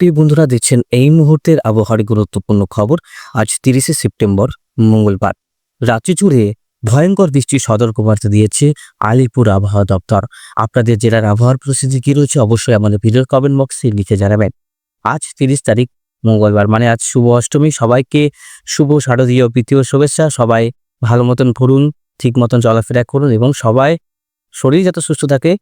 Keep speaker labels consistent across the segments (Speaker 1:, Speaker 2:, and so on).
Speaker 1: প্রিয় বন্ধুরা, দেখছেন এই মুহূর্তের আবহাওয়ার গুরুত্বপূর্ণ খবর। আজ তিরিশে সেপ্টেম্বর, মঙ্গলবার। রাজ্য জুড়ে ভয়ঙ্কর বৃষ্টির সতর্কবার্তা দিয়েছে আলিপুর আবহাওয়া দপ্তর। আপনাদের জেলার আবহাওয়ার পরিস্থিতি কি রয়েছে অবশ্যই আমাদের ভিডিওর কমেন্ট বক্সে লিখে জানাবেন। আজ তিরিশ তারিখ, মঙ্গলবার মানে আজ শুভ অষ্টমী। সবাইকে শুভ, শারদীয় প্রীতীয় শুভেচ্ছা। সবাই ভালো মতন ঘুরুন ঠিক মতন চলাফেরা করুন এবং সবাই শরীর যাতে সুস্থ থাকে,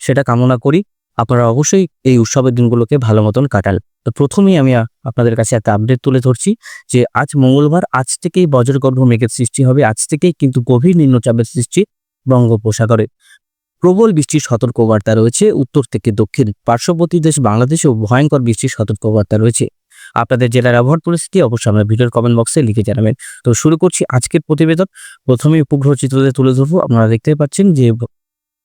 Speaker 1: সেটা কামনা করি। আপনারা অবশ্যই এই উৎসবের দিনগুলোকে ভালো মতন কাটান। তো প্রথমেই আমি আপনাদের কাছে একটা আপডেট তুলে ধরছি যে আজ মঙ্গলবার, আজ থেকেই বজ্রগর্ভ মেঘের সৃষ্টি হবে, আজ থেকেই কিন্তু গভীর নিম্নচাপের সৃষ্টি বঙ্গোপসাগরে। প্রবল বৃষ্টির সতর্কবার্তা রয়েছে উত্তর থেকে দক্ষিণ। পার্শ্ববর্তী দেশ বাংলাদেশেও ভয়ঙ্কর বৃষ্টির সতর্কবার্তা রয়েছে। আপনাদের জেলার আবহাওয়ার পরিস্থিতি অবশ্যই আমরা ভিডিওর কমেন্ট বক্সে লিখে জানাবেন। তো শুরু করছি আজকের প্রতিবেদন। প্রথমেই উপগ্রহ চিত্রতে তুলে ধরবো। আপনারা দেখতে পাচ্ছেন যে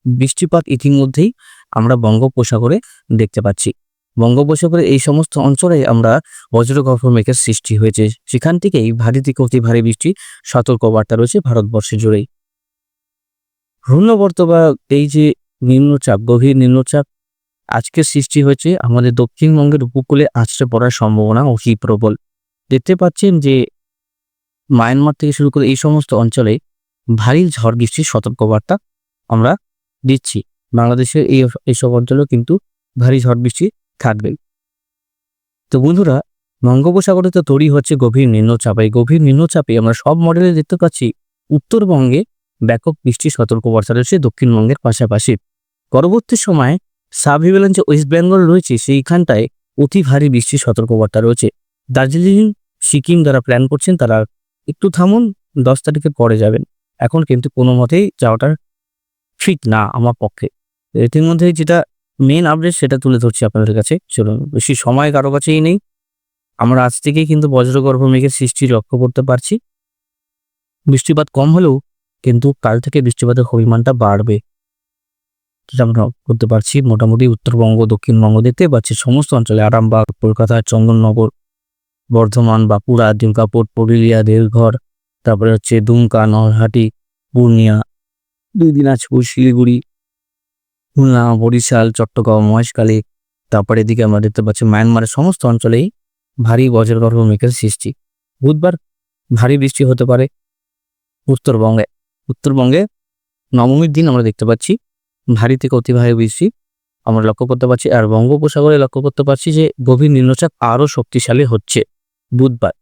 Speaker 1: বৃষ্টিপাত ইতিমধ্যেই আমরা বঙ্গোপসাগরে দেখতে পাচ্ছি। বঙ্গোপসাগরে এই সমস্ত অঞ্চলে আমরা বজ্রগর্ভ মেঘের সৃষ্টি হয়েছে। সেখান থেকেই ভারী থেকে অতি ভারী বৃষ্টি, সতর্কবার্তা রয়েছে ভারতবর্ষে জুড়েই ঘূর্ণবর্ত বা এই যে নিম্নচাপ, গভীর নিম্নচাপ, আজকে সৃষ্টি হয়েছে আমাদের দক্ষিণবঙ্গের উপকূলে আছড়ে পড়ার সম্ভাবনা অতি প্রবল। দেখতে পাচ্ছেন যে মায়ানমার থেকে শুরু করে এই সমস্ত অঞ্চলে ভারী ঝড় বৃষ্টির সতর্কবার্তা আমরা দিচ্ছি। বাংলাদেশের এই এইসব অঞ্চলেও কিন্তু ভারী ঝড় বৃষ্টি থাকবে। তো বন্ধুরা, বঙ্গোপসাগরে তো তৈরি হচ্ছে গভীর নিম্নচাপ। এই গভীর নিম্নচাপে আমরা সব মডেলে দেখতে পাচ্ছি উত্তরবঙ্গে ব্যাপক বৃষ্টির সতর্কবার্তা রয়েছে দক্ষিণবঙ্গের পাশাপাশি। পরবর্তী সময়ে সাব যে ওয়েস্ট বেঙ্গল রয়েছে, সেইখানটায় অতি ভারী বৃষ্টির সতর্কবার্তা রয়েছে। দার্জিলিং, সিকিম যারা প্ল্যান করছেন, তারা একটু থামুন, দশ তারিখের পরে যাবেন। এখন কিন্তু কোনো মতেই যাওয়াটা ঠিক না আমার পক্ষে। এটির মধ্যে যেটা মেন আপডেট সেটা তুলে ধরছি আপনাদের কাছে। চলুন, বেশি সময় কারও কাছেই নেই। আমরা আজ থেকেই কিন্তু বজ্রগর্ভ মেঘের সৃষ্টি লক্ষ্য করতে পারছি। বৃষ্টিপাত কম হলেও কিন্তু কাল থেকে বৃষ্টিপাতের পরিমাণটা বাড়বে। যেটা আমরা করতে পারছি মোটামুটি উত্তরবঙ্গ, দক্ষিণবঙ্গ দেখতে পাচ্ছি। সমস্ত অঞ্চলে আরামবাগ, কলকাতা, চন্দননগর, বর্ধমান, বাঁকুড়া, দুর্গাপুর, পুরুলিয়া, দেওঘর, তারপরে হচ্ছে দুমকা নরহাটি পূর্ণিয়া দুই দিনাজপুর শিলিগুড়ি, খুলনা, বরিশাল, চট্টগ্রাম, মহেশখালী, তারপরে এদিকে আমরা দেখতে পাচ্ছি মায়ানমারের সমস্ত অঞ্চলেই ভারী বজ্রগর্ভ মেঘের সৃষ্টি। বুধবার ভারী বৃষ্টি হতে পারে উত্তরবঙ্গে। উত্তরবঙ্গে নবমীর দিন আমরা দেখতে পাচ্ছি ভারী থেকে অতি বৃষ্টি। আমরা লক্ষ্য করতে পারছি, আর বঙ্গোপসাগরে লক্ষ্য করতে পারছি যে গভীর নিম্নচাপ আরও শক্তিশালী হচ্ছে বুধবার।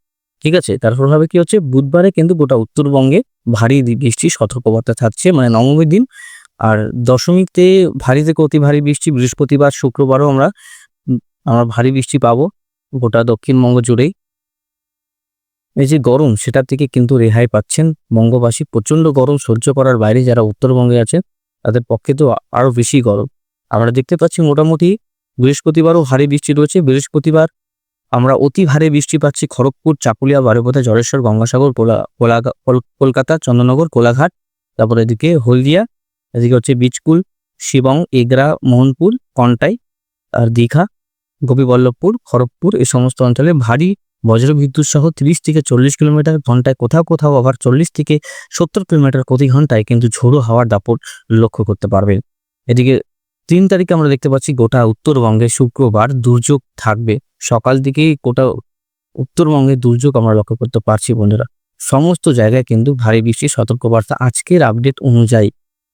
Speaker 1: ঠিক আছে? তার প্রভাবে কি হচ্ছে? বুধবারে কিন্তু গোটা উত্তরবঙ্গে ভারী বৃষ্টির সতর্কবার্তা থাকছে মানে নবমীর দিন। আর দশমীতে ভারী থেকে অতি ভারী বৃষ্টি, বৃহস্পতিবার, শুক্রবারও আমরা আমরা ভারী বৃষ্টি পাবো গোটা দক্ষিণবঙ্গ জুড়েই। এই যে গরম, সেটার থেকে কিন্তু রেহাই পাচ্ছেন বঙ্গবাসী। প্রচণ্ড গরম সহ্য করার বাইরে যারা উত্তরবঙ্গে আছেন তাদের পক্ষে তো আরও বেশি গরম। আমরা দেখতে পাচ্ছি মোটামুটি বৃহস্পতিবারও ভারী বৃষ্টি রয়েছে। বৃহস্পতিবার আমরা অতি ভারী বৃষ্টি পাচ্ছি খড়গপুর, চাকুলিয়া বারোপথা জলেশ্বর, গঙ্গাসাগর, কোলা, কোলা- কল- কলকাতা, চন্দ্রনগর, কোলাঘাট, তারপরে এদিকে হলদিয়া, এদিকে হচ্ছে বীজকুল, শিবং, এগরা, মোহনপুর, কন্টাই, আর দীঘা, গোপীবল্লভপুর, খড়গপুর, এই সমস্ত অঞ্চলে ভারী বজ্রবিদ্যুৎ সহ তিরিশ থেকে চল্লিশ কিলোমিটার ঘন্টায়, কোথাও কোথাও আবার চল্লিশ থেকে সত্তর কিলোমিটার প্রতি ঘন্টায় কিন্তু ঝোড়ো হাওয়ার দাপট লক্ষ্য করতে পারবেন এদিকে তিন তারিখে আমরা দেখতে পাচ্ছি গোটা উত্তরবঙ্গে শুক্রবার দুর্যোগ থাকবে। সকাল দিকেই গোটা উত্তরবঙ্গে দুর্যোগ আমরা লক্ষ্য করতে পারছি, বন্ধুরা। সমস্ত জায়গায় কিন্তু ভারী বৃষ্টির সতর্কবার্তা আজকের আপডেট অনুযায়ী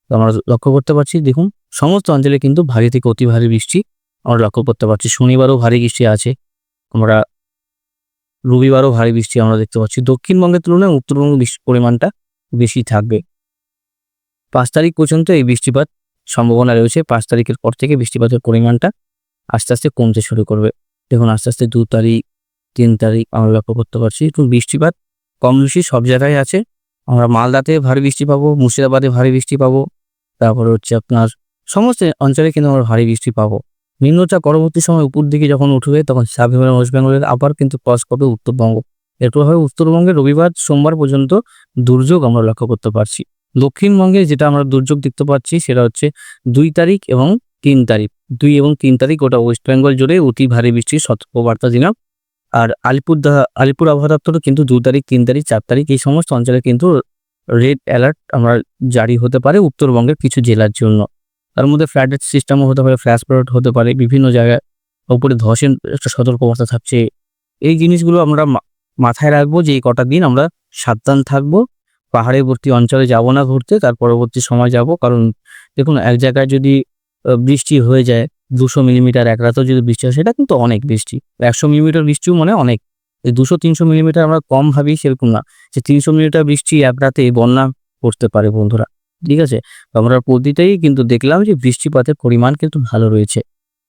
Speaker 1: আমরা লক্ষ্য করতে পারছি। দেখুন, সমস্ত অঞ্চলে কিন্তু ভারী থেকে অতি ভারী বৃষ্টি আমরা লক্ষ্য করতে পারছি। শনিবারও ভারী বৃষ্টি আছে, আমরা রবিবারও ভারী বৃষ্টি আমরা দেখতে পাচ্ছি। দক্ষিণবঙ্গের তুলনায় উত্তরবঙ্গে বৃষ্টির পরিমাণটা বেশি থাকবে। পাঁচ তারিখ পর্যন্ত এই বৃষ্টিপাত সম্ভাবনা রয়েছে। পাঁচ তারিখের পর থেকে বৃষ্টিপাতের পরিমাণটা আস্তে আস্তে কমতে শুরু করবে। দেখুন, আস্তে আস্তে দু তারিখ, তিন তারিখ আমরা লক্ষ্য করতে পারছি। একটু বৃষ্টিপাত কম বেশি সব জায়গায় আছে। আমরা মালদাতে ভারী বৃষ্টি পাবো, মুর্শিদাবাদে ভারী বৃষ্টি পাবো। তারপরে হচ্ছে আপনার সমস্ত অঞ্চলে কিন্তু আমরা ভারী বৃষ্টি পাবো। নিম্নচাপ পরবর্তী সময় উপর দিকে যখন উঠবে, তখন সাব ওয়েস্ট বেঙ্গলের আবার কিন্তু ক্রস করবে উত্তরবঙ্গ। এর প্রভাবে উত্তরবঙ্গে রবিবার, সোমবার পর্যন্ত দুর্যোগ আমরা লক্ষ্য করতে পারছি। দক্ষিণবঙ্গে যেটা আমরা দুর্যোগ দেখতে পাচ্ছি, সেটা হচ্ছে দুই তারিখ এবং তিন তারিখ। দুই এবং তিন তারিখ ওটা ওয়েস্ট বেঙ্গল জুড়ে অতি ভারী বৃষ্টির সতর্কবার্তা দিলাম। আর আলিপুর আলিপুর আবহাওয়া দপ্তরও কিন্তু দু তারিখ, তিন তারিখ, চার তারিখ এই সমস্ত অঞ্চলে কিন্তু রেড অ্যালার্ট আমরা জারি হতে পারে উত্তরবঙ্গের কিছু জেলার জন্য। তার মধ্যে ফ্ল্যাটের সিস্টেমও হতে পারে ফ্ল্যাশ ফ্লাড হতে পারে, বিভিন্ন জায়গায় ওপরে ধসের একটা সতর্কবার্তা থাকছে। এই জিনিসগুলো আমরা মাথায় রাখব যে এই কটা দিন আমরা সাবধান থাকব। পাহাড়েবর্তী অঞ্চলে যাব না ঘুরতে, তার পরবর্তী সময় যাব। কারণ দেখুন, এক জায়গায় যদি বৃষ্টি হয়ে যায়, দুশো মিলিমিটার এক রাতেও যদি বৃষ্টি হয়, সেটা কিন্তু অনেক বৃষ্টি। একশো মিলিমিটার বৃষ্টিও মানে অনেক। এই দুশো তিনশো মিলিমিটার আমরা কম ভাবি সেরকম না। যে তিনশো মিলিমিটার বৃষ্টি এক রাতে বন্যা করতে পারে বন্ধুরা, ঠিক আছে? আমরা প্রতিটাই কিন্তু দেখলাম যে বৃষ্টিপাতের পরিমাণ কিন্তু ভালো রয়েছে।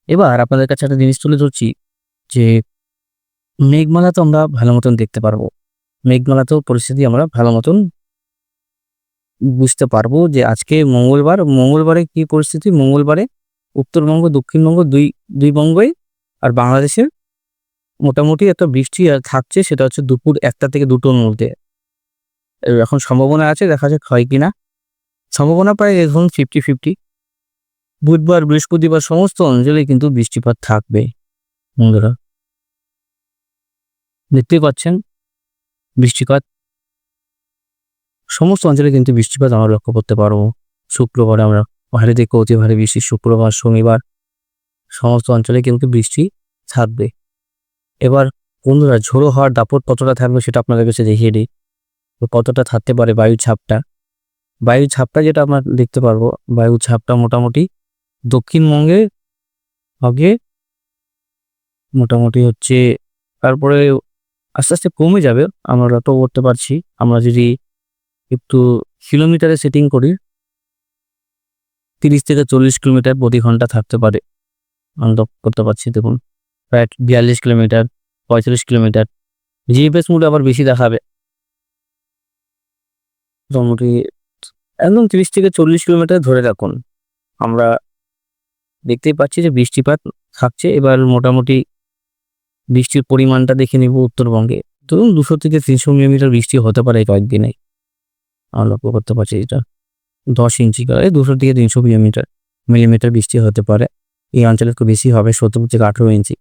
Speaker 1: এবার আপনাদের কাছে একটা জিনিস তুলে ধরছি, যে মেঘমালা তো আমরা ভালো মতন দেখতে পারব। মেঘমালাতেও পরিস্থিতি আমরা ভালো মতন বুঝতে পারব যে আজকে মঙ্গলবার, মঙ্গলবারে কি পরিস্থিতি? মঙ্গলবারে উত্তরবঙ্গ, দক্ষিণবঙ্গ দুই দুই বঙ্গই আর বাংলাদেশের মোটামুটি একটা বৃষ্টি থাকছে, সেটা হচ্ছে দুপুর একটা থেকে দুটোর মধ্যে। এখন সম্ভাবনা আছে, দেখা যাক হয় কিনা। সম্ভাবনা প্রায় এখন ফিফটি ফিফটি বুধবার, বৃহস্পতিবার সমস্ত অঞ্চলে কিন্তু বৃষ্টিপাত থাকবে, বন্ধুরা। দেখতেই পাচ্ছেন বৃষ্টিপাত। সমস্ত অঞ্চলে কিন্তু বৃষ্টিপাত আমরা লক্ষ্য করতে পারব। শুক্রবার আমরা ভারী থেকে অতি ভারী বৃষ্টি, শুক্রবার, শনিবার, সমস্ত অঞ্চলে কিন্তু বৃষ্টি থাকবে। এবার বন্ধুরা, ঝোড়ো হওয়ার দাপট কতটা থাকবে সেটা আপনাদের কাছে দেখিয়ে দিই। কতটা থাকতে পারে বায়ু ছাপটা? বায়ু ছাপটা যেটা আমরা দেখতে পারব, বায়ু ছাপটা মোটামুটি দক্ষিণবঙ্গে আগে মোটামুটি হচ্ছে, তারপরে আস্তে আস্তে কমে যাবে, আমরা তো করতে পারছি। আমরা যদি একটু কিলোমিটারে সেটিং করি। তিরিশ থেকে চল্লিশ কিলোমিটার প্রতি ঘণ্টা থাকতে পারে। আমরা করতে পারছি, দেখুন। প্রায় বিয়াল্লিশ কিলোমিটার, পঁয়তাল্লিশ কিলোমিটার। জিপিএস মোডে আবার বেশি দেখাবে। মোটামুটি একদম তিরিশ থেকে চল্লিশ কিলোমিটার ধরে রাখুন। আমরা দেখতেই পাচ্ছি যে বৃষ্টিপাত থাকছে। এবার মোটামুটি বৃষ্টির পরিমাণটা দেখে নিব উত্তরবঙ্গে। ধরুন দুশো থেকে তিনশো মিলিমিটার বৃষ্টি হতে পারে কয়েকদিনে। আমরা লক্ষ্য করতে পারছি এটা দশ ইঞ্চি করে, দুশো থেকে তিনশো মিলিমিটার মিলিমিটার বৃষ্টি হতে পারে। এই অঞ্চলে একটু বেশি হবে, সত্তর থেকে আঠেরো ইঞ্চি।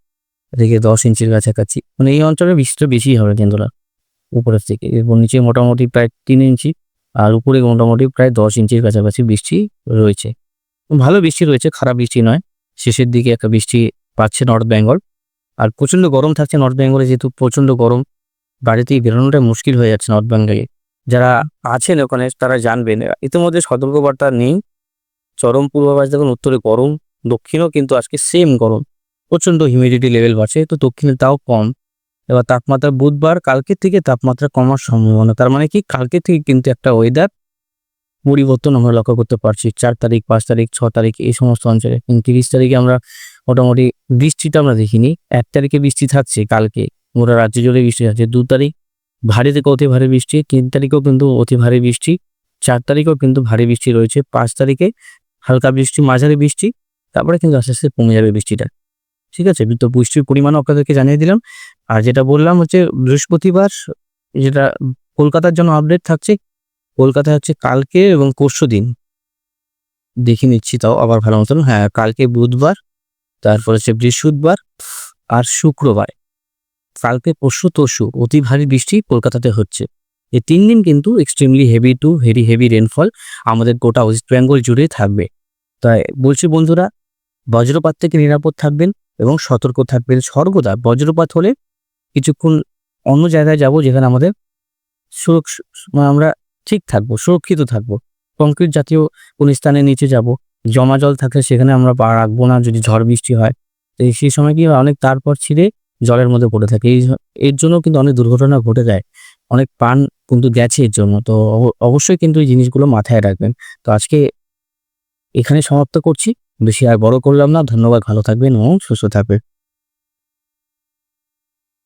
Speaker 1: এদিকে দশ ইঞ্চির কাছাকাছি। মানে এই অঞ্চলে বৃষ্টিটা বেশি হবে কেন্দ্রটা উপরের থেকে এরপর নিচে মোটামুটি প্রায় তিন ইঞ্চি, আর উপরে মোটামুটি প্রায় দশ ইঞ্চির কাছাকাছি বৃষ্টি রয়েছে। ভালো বৃষ্টি রয়েছে, খারাপ বৃষ্টি নয়। শেষের দিকে একটা বৃষ্টি পাচ্ছে নর্থ বেঙ্গল আর প্রচণ্ড গরম থাকছে নর্থ বেঙ্গলে যেহেতু প্রচণ্ড গরম। বাড়িতেই বেরোনোটা মুশকিল হয়ে যাচ্ছে নর্থ বেঙ্গলে যারা আছেন ওখানে, তারা জানবেন। ইতিমধ্যে সতর্কবার্তা নেই। চরম পূর্বাভাস দেখুন, উত্তরে গরম, দক্ষিণেও কিন্তু আজকে সেম গরম। প্রচণ্ড হিউমিডিটি লেভেল বাড়ছে, তো দক্ষিণে তাও কম। এবার তাপমাত্রা বুধবার, কালকে থেকে তাপমাত্রা কমার সম্ভাবনা। তার মানে কি? কালকে থেকে কিন্তু একটা ওয়েদার পরিবর্তন আমরা লক্ষ্য করতে পারছি। চার তারিখ, পাঁচ তারিখ, ছ তারিখ, এই সমস্ত অঞ্চলে। তিরিশ তারিখে আমরা মোটামুটি বৃষ্টিটা আমরা দেখিনি। এক তারিখে বৃষ্টি থাকছে কালকে, গোটা রাজ্য জুড়ে বৃষ্টি আছে দু তারিখ ভারী থেকে অতি ভারী বৃষ্টি, তিন তারিখেও কিন্তু অতি ভারী বৃষ্টি, চার তারিখেও কিন্তু ভারী বৃষ্টি রয়েছে। পাঁচ তারিখে হালকা বৃষ্টি, মাঝারি বৃষ্টি, তারপরে কিন্তু আস্তে আস্তে কমে যাবে বৃষ্টিটা। ঠিক আছে? তো বৃষ্টির পরিমাণও আপনাদেরকে জানিয়ে দিলাম। আর যেটা বললাম হচ্ছে বৃহস্পতিবার, যেটা কলকাতার জন্য আপডেট থাকছে কলকাতা হচ্ছে কালকে এবং পরশু দিন। দেখে নিচ্ছি তাও আবার ভালো মতন। হ্যাঁ কালকে বুধবার, তারপর হচ্ছে বৃহস্পতিবার আর শুক্রবার। কালকে, পরশু, তরশু অতি ভারী বৃষ্টি কলকাতাতে হচ্ছে। এই তিন দিন কিন্তু extremely heavy to very heavy rainfall আমাদের গোটা ওয়েস্ট বেঙ্গল জুড়ে থাকবে। তাই বলছি বন্ধুরা, বজ্রপাত থেকে নিরাপদ থাকবেন এবং সতর্ক থাকবেন সর্বদা। বজ্রপাত হলে কিছুক্ষণ অন্য জায়গায় যাব যেখানে আমাদের আমরা ঠিক থাকব, সুরক্ষিত থাকব। কংক্রিট জাতীয় কোন স্থানের নিচে যাব। জমা জল থাকলে সেখানে আমরা পা রাখব না যদি ঝড় বৃষ্টি হয়। তো সেই সময় কি অনেক তারপর ছিঁড়ে জলের মধ্যে পড়ে থাকে। এই এর জন্য কিন্তু অনেক দুর্ঘটনা ঘটে যায়। অনেক প্রাণ কিন্তু গেছে এর জন্য। তো অবশ্যই কিন্তু এই জিনিসগুলো মাথায় রাখবেন। তো আজকে এখানে সমাপ্ত করছি। বেশি আর বড় করলাম না। ধন্যবাদ। ভালো থাকবেন এবং সুস্থ থাকবেন।